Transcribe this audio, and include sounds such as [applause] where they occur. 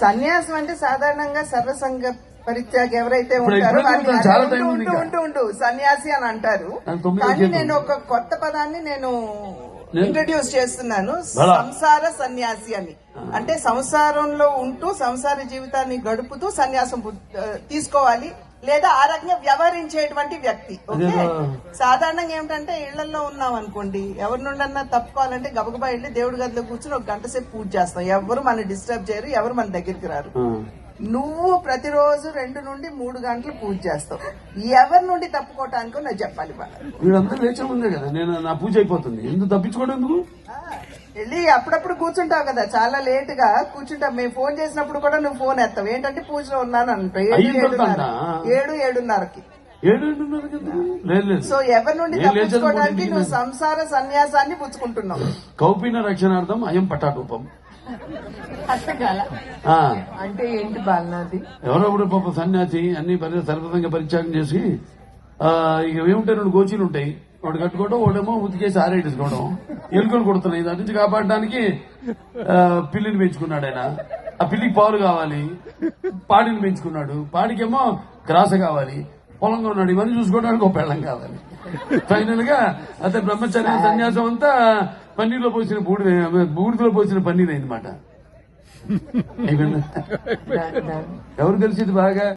సన్యాసం అంటే సాధారణంగా సర్వసంగ పరిత్యాగ ఎవరైతే ఉంటారో టైం ఉంటూ ఉంటూ. ఉంటూ సన్యాసి అని అంటారు కానీ. నేను ఒక కొత్త పదాన్ని నేను? ఇంట్రడ్యూస్ చేస్తున్నాను. సంసార సన్యాసి అని అంటే సంసారంలో ఉంటూ సంసార జీవితాన్ని గడుపుతూ సన్యాసం తీసుకోవాలి లేదా ఆ రకంగా వ్యవహరించేటువంటి వ్యక్తి ఓకే. సాధారణంగా ఏమిటంటే ఇళ్ళలో ఉన్నాం అనుకోండి ఎవరి నుండన్నా తప్పుకోవాలంటే గబగబా వెళ్ళి దేవుడి గదిలో కూర్చుని ఒక గంట సేపు పూజ చేస్తాం. ఎవరు మన డిస్టర్బ్ చేయరు ఎవరు మన దగ్గరికి రారు. నువ్వు ప్రతిరోజు రెండు నుండి మూడు గంటలు పూజ చేస్తావు. ఎవరి నుండి తప్పుకోవటానికో నాకు చెప్పాలి వీళ్ళందరూ లేచే ఉందే కదా నేను నా పూజ అయిపోతుంది. ఎందుకు తప్పించుకోవడం వెళ్ళి అప్పుడప్పుడు కూర్చుంటావు కదా చాలా లేట్గా కూర్చుంటావు. మేము ఫోన్ చేసినప్పుడు కూడా నువ్వు ఫోన్ ఎత్తావు. ఏంటంటే పూజలో ఉన్నాను అంటావు ఏడు ఏడున్నర. అంట. ఏడు ఏడున్నరకి. సో ఎవరి నుండి తప్పించుకోవడానికి నువ్వు సంసార సన్యాసాన్ని పుచ్చుకుంటున్నావు. కౌపీన రక్షణార్థం అయం పటాటూపం. ఆ, అంటే ఏంటి బాలనాది ఎవరో ఒకడు పాప సన్యాసి అన్ని సర్వతంగా పరిత్యాగం చేసి ఇక ఏముంటాయి రెండు గోచీలు ఉంటాయి. ఒకటి కట్టుకోవడం ఒకటేమో ఉతికేసి ఆరేసుకోవడం ఎలుకలు కొడుతున్నాయి. దాని నుంచి కాపాడడానికి ఆ, పిల్లిని పెంచుకున్నాడు ఆయన. ఆ పిల్లికి పాలు కావాలి. పాడిని పెంచుకున్నాడు. పాడికేమో గ్రాస కావాలి. పొలంగా ఉన్నాడు. ఇవన్నీ చూసుకోవడానికి ఒక పెళ్ళం కావాలి. ఫైనల్గా అతని బ్రహ్మచర్య సన్యాసం అంతా పన్నీర్లో పోసిన బూడిద బూడిదలో పోసిన పన్నీర్ అయిందన్నమాట [laughs] ఎవరు తెలిసింది బాగా?